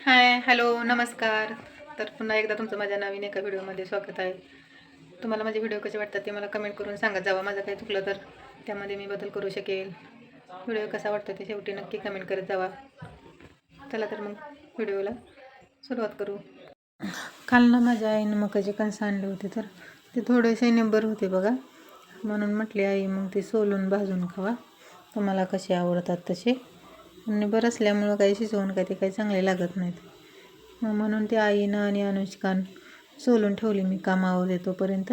Hi hello नमस्कार. तर पुन्हा एकदा तुमचं माझ्या नवीन एका व्हिडिओमध्ये स्वागत आहे. तुम्हाला माझे व्हिडिओ कसे वाटतात ते मला कमेंट करून सांगत जावा माझं काही चुकलं तर त्यामध्ये मी बदल करू शकेल. व्हिडिओ कसा वाटतो ते शेवटी नक्की कमेंट करत जावा. चला तर मग व्हिडिओला सुरुवात करू. काल ना माझ्या आईनं मकाचे कणसं आणले होते तर ते थोडेसे निंबर होते बघा. म्हणून म्हटले आई मग ते सोलून भाजून खावा. तुम्हाला कसे आवडतात तसे? निबर बरं असल्यामुळं काही शिजवून काय ते काही चांगले लागत नाहीत. मग म्हणून ते आईनं आणि अनुष्कान सोलून ठेवली मी कामावर येतोपर्यंत.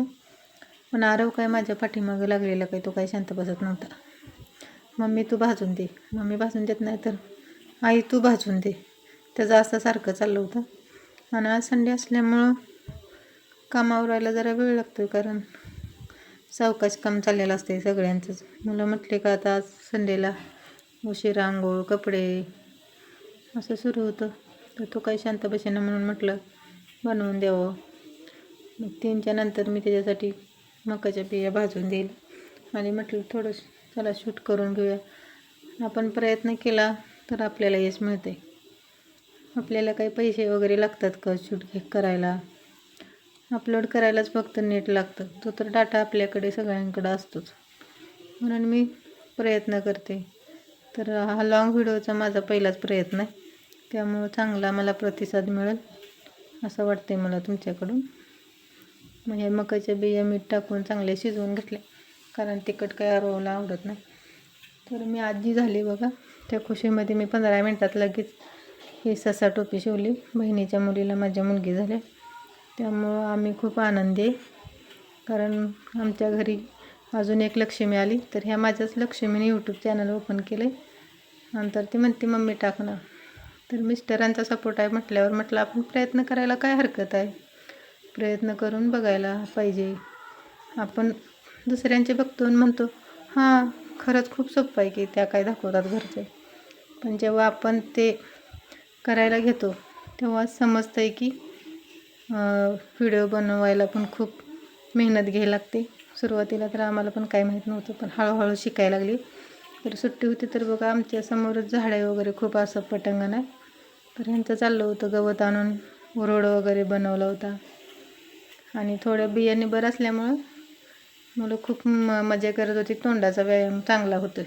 पण आरव काय माझ्या पाठीमागं लागलेला काही तो काही शांत बसत नव्हता. मम्मी तू भाजून दे. मम्मी भाजून देत नाही तर आई तू भाजून दे. त्याचं असं सारखं चाललं होतं. आणि आज संडे असल्यामुळं कामावर यायला जरा वेळ लागतो कारण सावकाश काम चाललेलं असते सगळ्यांचंच. मुलं म्हटले का आता आज संडेला उशीर आंघोळ कपडे असं सुरू होतं. तर तो काही शांत बसेना म्हणून म्हटलं बनवून द्यावं. मग तीनच्या नंतर मी त्याच्यासाठी मकाच्या बिया भाजून देईल. आणि म्हटलं थोडं चला शूट करून घेऊया. आपण प्रयत्न केला तर आपल्याला यश मिळते आपल्याला काही पैसे वगैरे लागतात का शूट घे करायला? अपलोड करायलाच फक्त नेट लागतं. तो तर डाटा आपल्याकडे सगळ्यांकडं असतोच. म्हणून मी प्रयत्न करते. तर हा लॉंग व्हिडिओचा माझा पहिलाच प्रयत्न आहे. त्यामुळं चांगला मला प्रतिसाद मिळेल असं वाटते मला तुमच्याकडून. मग हे मकाच्या बिया मीठ टाकून चांगले शिजवून घेतले कारण तिखट काय आरोला आवडत नाही. तर मी आजी झाली बघा त्या खुशीमध्ये मी पंधरा मिनटात लगेच ही ससा टोपी शिवली. बहिणीच्या मुलीला माझ्या मुलगी झाल्या त्यामुळं आम्ही खूप आनंदी आहे कारण आमच्या घरी अजून एक लक्ष्मी आली. तर ह्या माझ्याच लक्ष्मीने यूट्यूब चॅनल ओपन केलं आहे नंतर ती म्हणते मम्मी टाकणं तर मिस्टरांचा सपोर्ट आहे म्हटल्यावर म्हटलं आपण प्रयत्न करायला काय हरकत आहे? प्रयत्न करून बघायला पाहिजे. आपण दुसऱ्यांचे बघतो आणि म्हणतो हां खरंच खूप सोपं आहे की त्या काय दाखवतात घरचे. पण जेव्हा आपण ते करायला घेतो तेव्हा समजतं आहे की व्हिडिओ बनवायला पण खूप मेहनत घ्यायला लागते. सुरुवातीला तर आम्हाला पण काही माहीत नव्हतं पण हळूहळू शिकायला लागली. तर सुट्टी होती तर बघा आमच्या समोरच झाडे वगैरे खूप असं पटंगण आहे. तर ह्यांचं चाललं होतं गवत आणून रोड वगैरे बनवला होता. आणि थोड्या बियाणे बरं असल्यामुळं मुलं खूप म मजा करत होती. तोंडाचा व्यायाम चांगला होतो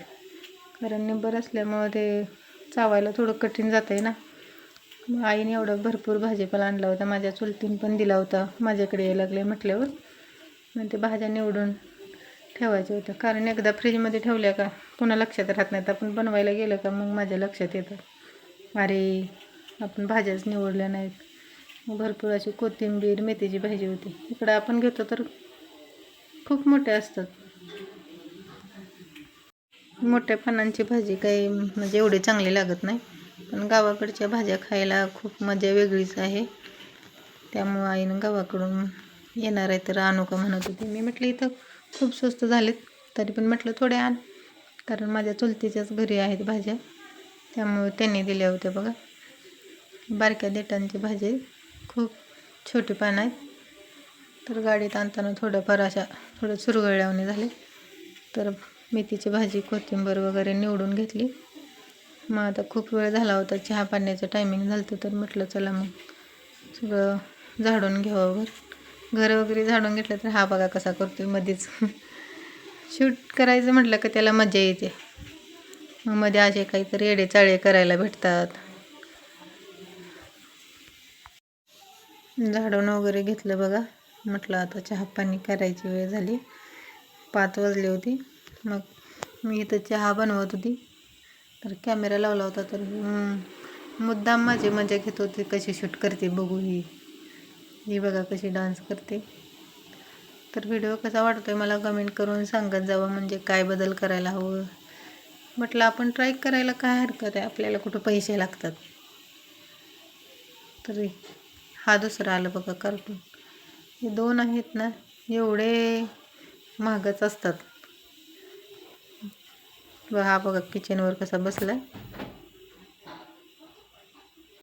कारण निब्बर असल्यामुळं ते चावायला थोडं कठीण जातं आहे ना. मग आईने एवढं भरपूर भाजीपाला आणला होता. माझ्या चुलतीन पण दिला होता. माझ्याकडे यायला लागले म्हटल्यावर. मग ते भाज्या निवडून ठेवायच्या होत्या. कारण एकदा फ्रीजमध्ये ठेवल्या का पुन्हा लक्षात राहत नाहीत आपण बनवायला गेलं का मग माझ्या लक्षात येतं. अरे आपण भाज्याच निवडल्या नाहीत. भरपूर अशी कोथिंबीर मेथीची भाजी होती. इकडं आपण घेतो तर खूप मोठ्या असतात. मोठ्या पानांची भाजी काही म्हणजे एवढी चांगली लागत नाही. पण गावाकडच्या भाज्या खायला खूप मजा वेगळीच आहे. त्यामुळं आईनं गावाकडून येणार आहे तर आणू का म्हणत होती. मी म्हटलं इथं खूप स्वस्त झालेत. तरी पण म्हटलं थोडे आण. कारण माझ्या चुलतीच्याच घरी आहेत भाज्या. त्यामुळे त्यांनी दिल्या होत्या बघा. बारक्या देटांची भाजी खूप छोटी पानं आहेत. तर गाडीत आणताना थोडंफार अशा थोडं चुरगळल्यावणी झाले. तर मेथीची भाजी कोथिंबीर वगैरे निवडून घेतली. मग आता खूप वेळ झाला होता. चहा पाण्याचं टायमिंग झालं तर म्हटलं चला मग सगळं झाडून घ्यावं घर. वगैरे झाडून घेतलं तर हा बघा कसा करतो मध्येच. शूट करायचं म्हटलं का त्याला मजा येते. मग मध्ये असे काहीतरी येडे चाळे करायला भेटतात. झाडून वगैरे घेतलं बघा. म्हटलं आता चहा पाणी करायची वेळ झाली. पाच वाजली होती. मग मी इथं चहा बनवत होती. तर कॅमेरा लावला होता तर मुद्दाम माझी मजा घेत होती कशी शूट करते बघू ही. ही बघा कशी डान्स करते. तर व्हिडिओ कसा वाटतो आहे मला कमेंट करून सांगत जावं म्हणजे काय बदल करायला हवं. म्हटलं आपण ट्राय करायला काय हरकत आहे? आपल्याला कुठं पैसे लागतात? तरी हा दुसरा आलं बघा कार्टून हे दोन आहेत ना एवढे महागच असतात. बघा हा बघा किचनवर कसा बसला